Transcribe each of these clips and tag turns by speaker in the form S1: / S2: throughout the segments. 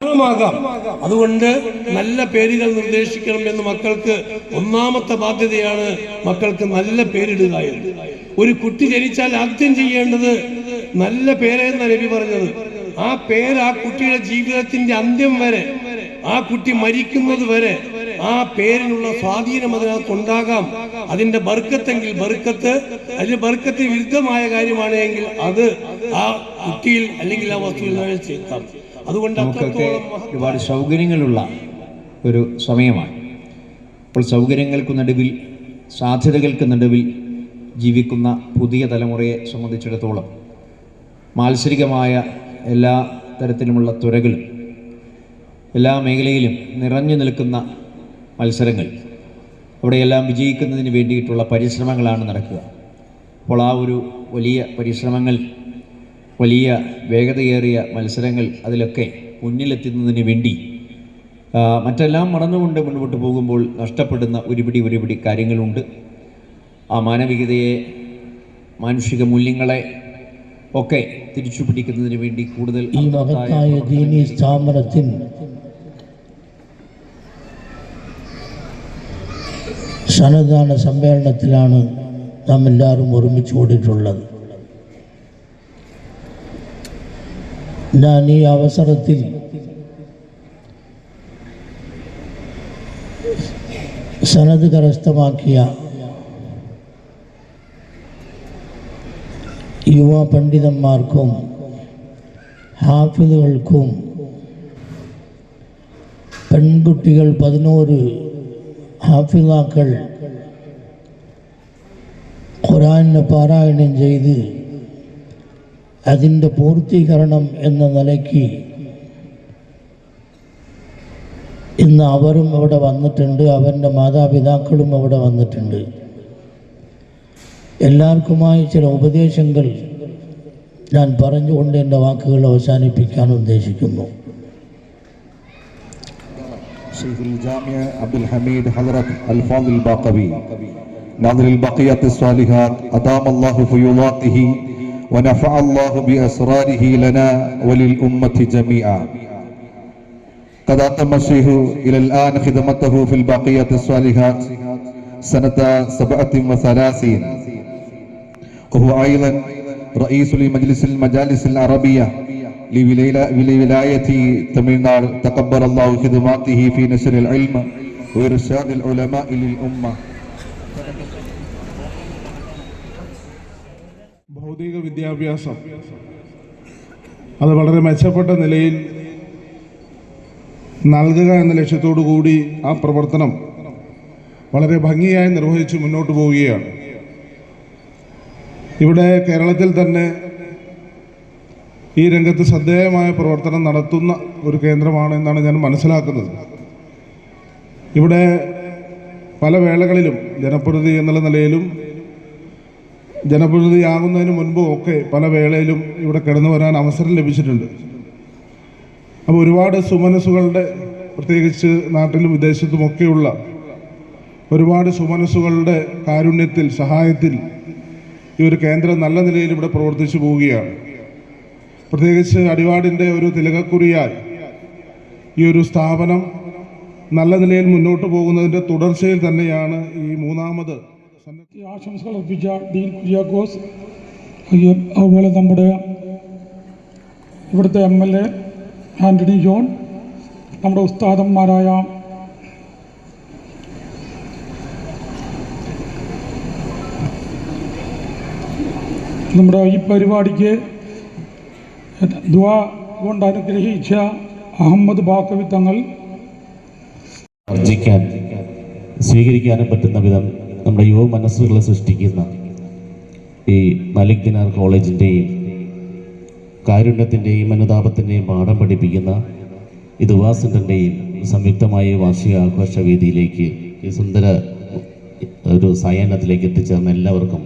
S1: കാരണമാകാം അതുകൊണ്ട് നല്ല പേരുകൾ നിർദ്ദേശിക്കണം എന്ന് മക്കൾക്ക് ഒന്നാമത്തെ ബാധ്യതയാണ് മക്കൾക്ക് നല്ല പേരിടുക എന്ന്. ഒരു കുട്ടി ജനിച്ചാൽ ആദ്യം ചെയ്യേണ്ടത് നല്ല പേരെന്ന നബി പറഞ്ഞത്. ആ പേര് ആ കുട്ടിയുടെ ജീവിതത്തിന്റെ അന്ത്യം വരെ ആ കുട്ടി മരിക്കുന്നത് വരെ ആ പേരിനുള്ള സ്വാധീനം അതിനകത്ത് ഉണ്ടാകാം. അതിന്റെ ബർക്കത്തെങ്കിൽ ബർക്കത്ത് അതിന് ബർക്കത്തിന് വിരുദ്ധമായ കാര്യമാണ് എങ്കിൽ അത് ആ കുട്ടിയിൽ അല്ലെങ്കിൽ ആ വസ്തുവിൽ ചേർക്കാം. അതുകൊണ്ട്
S2: നമുക്കൊക്കെ ഒരുപാട് സൗകര്യങ്ങളുള്ള ഒരു സമയമാണ്. അപ്പോൾ സൗകര്യങ്ങൾക്ക് നടുവിൽ സാധ്യതകൾക്ക് നടുവിൽ ജീവിക്കുന്ന പുതിയ തലമുറയെ സംബന്ധിച്ചിടത്തോളം മാത്സരികമായ എല്ലാ തരത്തിലുമുള്ള തുരകളും എല്ലാ മേഖലയിലും നിറഞ്ഞു നിൽക്കുന്ന മത്സരങ്ങൾ. അവിടെയെല്ലാം വിജയിക്കുന്നതിന് വേണ്ടിയിട്ടുള്ള പരിശ്രമങ്ങളാണ് നടക്കുക. അപ്പോൾ ആ ഒരു വലിയ പരിശ്രമങ്ങൾ വലിയ വേഗതയേറിയ മത്സരങ്ങൾ അതിലൊക്കെ മുന്നിലെത്തുന്നതിന് വേണ്ടി മറ്റെല്ലാം മറന്നുകൊണ്ട് മുന്നോട്ട് പോകുമ്പോൾ നഷ്ടപ്പെടുന്ന ഒരുപിടി ഒരുപിടി കാര്യങ്ങളുണ്ട്. ആ മാനവികതയെ മാനുഷിക മൂല്യങ്ങളെ ഒക്കെ തിരിച്ചു പിടിക്കുന്നതിന് വേണ്ടി കൂടുതൽ
S3: ഈ മഹത്തായ ദീനി സ്ഥാപനത്തിൽ സന്നദ്ധാന സമ്മേളനത്തിലാണ് നാം എല്ലാവരും ഒരുമിച്ച് കൂടിയിട്ടുള്ളത്. ഞാൻ ഈ അവസരത്തിൽ സനത് കരസ്ഥമാക്കിയ യുവ പണ്ഡിതന്മാർക്കും ഹാഫിദുകൾക്കും പെൺകുട്ടികൾ പതിനോറ് ഹാഫിദാക്കൾ ഖുറാനെ പാരായണം ചെയ്ത് അതിന്റെ പൂർത്തീകരണം എന്ന നിലയ്ക്ക് ഇന്ന് അവരും അവിടെ വന്നിട്ടുണ്ട്. അവന്റെ മാതാപിതാക്കളും അവിടെ വന്നിട്ടുണ്ട്. എല്ലാവർക്കുമായി ചില ഉപദേശങ്ങൾ ഞാൻ പറഞ്ഞുകൊണ്ട് എന്റെ വാക്കുകൾ അവസാനിപ്പിക്കാൻ ഉദ്ദേശിക്കുന്നു.
S4: شيخ الجامع عبد الحميد حضرة الفاضل الباقوي. ناظر البقية الصالحات أدام الله فيوضاته ونفع الله بأسراره لنا وللأمة جميعا. قد أتم الشيخ إلى الآن خدمته في البقية الصالحات سنة سبعة وثلاثين. وهو أيضا رئيس لمجلس المجالس العربية لولاية تمنار تقبل الله خدماته في نشر العلم وإرشاد العلماء للأمة.
S5: ഭൗതിക വിദ്യാഭ്യാസം. അത് വളരെ മെച്ചപ്പെട്ട നിലയിൽ നൽകുക എന്ന ലക്ഷ്യത്തോടു കൂടി ആ പ്രവർത്തനം വളരെ ഭംഗിയായി നിർവഹിച്ച് മുന്നോട്ട് പോവുകയാണ്. ഇവിടെ കേരളത്തിൽ തന്നെ ഈ രംഗത്ത് ശ്രദ്ധേയമായ പ്രവർത്തനം നടത്തുന്ന ഒരു കേന്ദ്രമാണ് എന്നാണ് ഞാൻ മനസ്സിലാക്കുന്നത്. ഇവിടെ പല വേളകളിലും ജനപ്രതിനിധി എന്നുള്ള നിലയിലും ജനപ്രതിയാകുന്നതിന് മുൻപും ഒക്കെ പല വേളയിലും ഇവിടെ കിടന്നു വരാൻ അവസരം ലഭിച്ചിട്ടുണ്ട്. അപ്പോൾ ഒരുപാട് സുമനസ്സുകളുടെ പ്രത്യേകിച്ച് നാട്ടിലും വിദേശത്തുമൊക്കെയുള്ള ഒരുപാട് സുമനസ്സുകളുടെ കാരുണ്യത്തിൽ സഹായത്തിൽ ഈ ഒരു കേന്ദ്രം നല്ല നിലയിൽ ഇവിടെ പ്രവർത്തിച്ചു പോവുകയാണ്. പ്രത്യേകിച്ച് അടിവാടിന്റെ ഒരു തിലകക്കുറിയായി ഈ ഒരു സ്ഥാപനം നല്ല നിലയിൽ മുന്നോട്ട് പോകുന്നതിന്റെ തുടർച്ചയിൽ തന്നെയാണ് ഈ മൂന്നാമത്
S6: ആശംസകൾ അർപ്പിച്ച ഡീൻ കുര്യാക്കോസ് അതുപോലെ നമ്മുടെ ഇവിടുത്തെ M L A Antony John നമ്മുടെ ഉസ്താദന്മാരായ നമ്മുടെ ഈ പരിപാടിക്ക് ദുവാ കൊണ്ട് അനുഗ്രഹിച്ച അഹമ്മദ് ബാക്കവി തങ്ങൾ
S7: ആർജിക്കാൻ സ്വീകരിക്കാനും പറ്റുന്ന വിധം നമ്മുടെ യുവ മനസ്സുകളെ സൃഷ്ടിക്കുന്ന ഈ മലിക് ദിനാർ കോളേജിന്റെയും കാരുണ്യത്തിന്റെയും അനുതാപത്തിന്റെയും പാഠം പഠിപ്പിക്കുന്ന ഈ ദുവാ സെന്ററിന്റെയും സംയുക്തമായ വാർഷിക ആഘോഷ വേദിയിലേക്ക് ഈ സുന്ദര ഒരു സായാഹ്നത്തിലേക്ക് എത്തിച്ചേർന്ന എല്ലാവർക്കും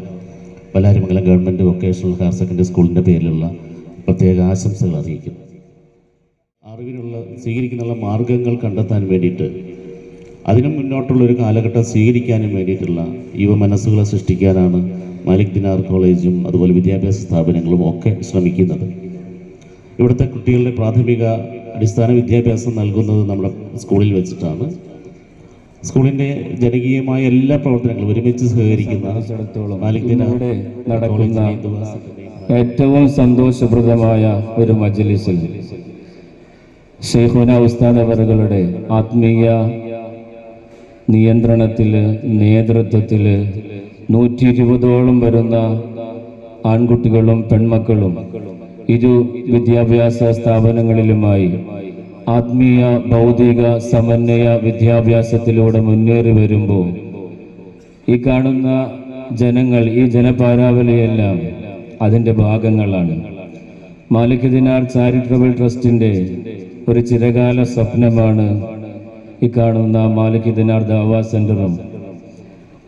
S7: Pallarimangalam government vocational higher secondary സ്കൂളിന്റെ പേരിലുള്ള പ്രത്യേക ആശംസകൾ അറിയിക്കുന്നു. അറിവിനുള്ള സ്വീകരിക്കാനുള്ള മാർഗങ്ങൾ കണ്ടെത്താൻ വേണ്ടിയിട്ട് അതിനു മുന്നോട്ടുള്ള ഒരു കാലഘട്ടം സ്വീകരിക്കാനും വേണ്ടിയിട്ടുള്ള യുവ മനസ്സുകളെ സൃഷ്ടിക്കാനാണ് മാലിക് ദിനാർ കോളേജും അതുപോലെ വിദ്യാഭ്യാസ സ്ഥാപനങ്ങളും ഒക്കെ ശ്രമിക്കുന്നത്. ഇവിടുത്തെ കുട്ടികളുടെ പ്രാഥമിക അടിസ്ഥാന വിദ്യാഭ്യാസം നൽകുന്നത് നമ്മുടെ സ്കൂളിൽ വെച്ചിട്ടാണ്. സ്കൂളിന്റെ ജനകീയമായ എല്ലാ പ്രവർത്തനങ്ങളും ഒരുമിച്ച് സഹകരിക്കുന്ന മാലിക് ദിനാർ
S8: ഇവിടെ നടക്കുന്ന ഏറ്റവും സന്തോഷപ്രദമായ ഒരു മജ്ലിസിൽ ഷെയ്ഖുന ഉസ്താദ് അവറുകളുടെ ആത്മീയ നിയന്ത്രണത്തിൽ നേതൃത്വത്തിൽ നൂറ്റി ഇരുപതോളം വരുന്ന ആൺകുട്ടികളും പെൺമക്കളും ഇരു വിദ്യാഭ്യാസ സ്ഥാപനങ്ങളിലുമായി ആത്മീയ ഭൗതിക സമന്വയ വിദ്യാഭ്യാസത്തിലൂടെ മുന്നേറി വരുമ്പോൾ ഈ കാണുന്ന ജനങ്ങൾ ഈ ജനപാരാവലിയെല്ലാം അതിന്റെ ഭാഗങ്ങളാണ്. മാലിക് ദിനാർ ചാരിറ്റബിൾ ട്രസ്റ്റിന്റെ ഒരു ചിരകാല സ്വപ്നമാണ് ഈ കാണുന്ന മാലിക് ദിനാർ ദാവാ സെന്ററും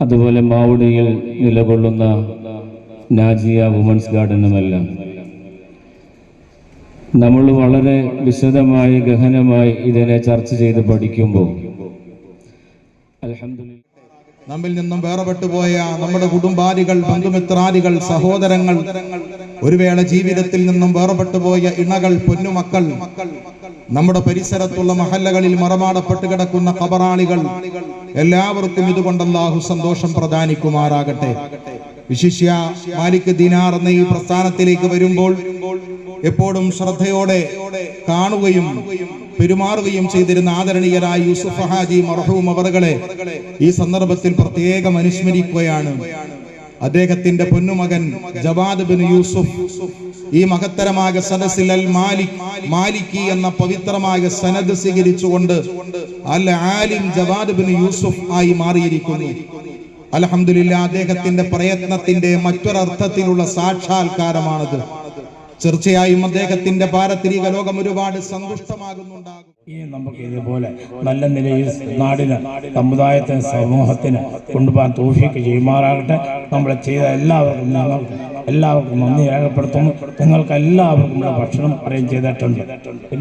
S8: അതുപോലെ മാവുടിയിൽ നിലകൊള്ളുന്ന നാജിയ വുമൻസ് ഗാർഡനുമെല്ലാം. നമ്മൾ വളരെ വിശദമായി ഗഹനമായി ഇതിനെ ചർച്ച ചെയ്ത് പഠിക്കുമ്പോൾ
S9: നമ്മിൽ നിന്നും വേറപ്പെട്ടു പോയ നമ്മുടെ കുടുംബാദികൾ ബന്ധുമിത്രാദികൾ സഹോദരങ്ങൾ ഒരു വേള ജീവിതത്തിൽ നിന്നും വേറപ്പെട്ടു പോയ ഇണകൾ പൊന്നുമക്കൾ നമ്മുടെ പരിസരത്തുള്ള മഹല്ലകളിൽ മറമാടപ്പെട്ട് കിടക്കുന്ന കബറാളികൾ എല്ലാവർക്കും ഇതുകൊണ്ട് അള്ളാഹു സന്തോഷം പ്രദാനിക്കുമാറാകട്ടെ. വിശിഷ്യ മാലിക് ദിനാർ എന്ന ഈ പ്രസ്ഥാനത്തിലേക്ക് വരുമ്പോൾ എപ്പോഴും ശ്രദ്ധയോടെ കാണുകയും പെരുമാറുകയും ചെയ്തിരുന്ന ആദരണീയരായ യൂസുഫ് ഹാജി മർഹൂം അവറുകളെ ഈ സന്ദർഭത്തിൽ പ്രത്യേകം അനുസ്മരിക്കുകയാണ്. അദ്ദേഹത്തിന്റെ പൊന്നുമകൻ ജവാദ് ബിൻ യൂസുഫ് ഈ മഹത്തരമായ സദസ്സിൽ അൽ മാലിക് മാലിക്കി എന്ന പവിത്രമായ സനദ് സ്വീകരിച്ചുകൊണ്ട് അൽ ആലിം ജവാദ് ബിൻ യൂസുഫ് ആയി മാറിയിരിക്കുന്നു. അലഹമില്ല അദ്ദേഹത്തിന്റെ പ്രയത്നത്തിന്റെ മറ്റൊരർത്ഥത്തിലുള്ള സാക്ഷാത്കാരമാണത്. തീർച്ചയായും അദ്ദേഹത്തിന്റെ പാരത്രിക ലോകം ഒരുപാട് സന്തുഷ്ടമാകുന്നുണ്ടാകും.
S6: ഇനി നമുക്ക് ഇതുപോലെ നല്ല നിലയിൽ നാടിന് സമുദായത്തിന് സമൂഹത്തിന് കൊണ്ടുപോകാൻ തോഫിക്ക് ചെയ്യുമാറാകട്ടെ. നമ്മൾ ചെയ്ത എല്ലാവർക്കും ഞങ്ങൾക്ക് എല്ലാവർക്കും നന്ദി രേഖപ്പെടുത്തുന്നു. നിങ്ങൾക്ക് എല്ലാവർക്കും ഇവിടെ ഭക്ഷണം അറേഞ്ച് ചെയ്തിട്ടുണ്ട്.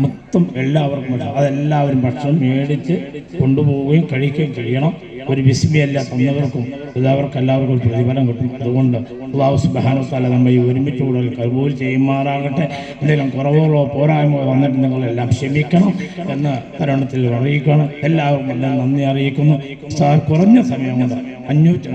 S6: മൊത്തം എല്ലാവർക്കും. അതെല്ലാവരും ഭക്ഷണം മേടിച്ച് കൊണ്ടുപോവുകയും കഴിക്കുകയും ചെയ്യണം. ഒരു വിസ്മയല്ല തന്നവർക്കും എല്ലാവർക്കും ഒരു പ്രതിഫലം കിട്ടും. അതുകൊണ്ട് അള്ളാഹു സുബാനുത്താല നമ്മെ ഈ ഒരുമിച്ച് കൂടുതൽ കബൂൽ ചെയ്യുമാറാകട്ടെ. എന്തെങ്കിലും കുറവുകളോ പോരായ്മകളോ വന്നിട്ട് നിങ്ങളെല്ലാം ക്ഷമിക്കണം എന്ന് തരുണത്തിൽ അറിയിക്കണം എല്ലാവർക്കും എല്ലാം നന്ദി അറിയിക്കുന്നു. സാർ കുറഞ്ഞ സമയം കൊണ്ട് അഞ്ഞൂറ്റി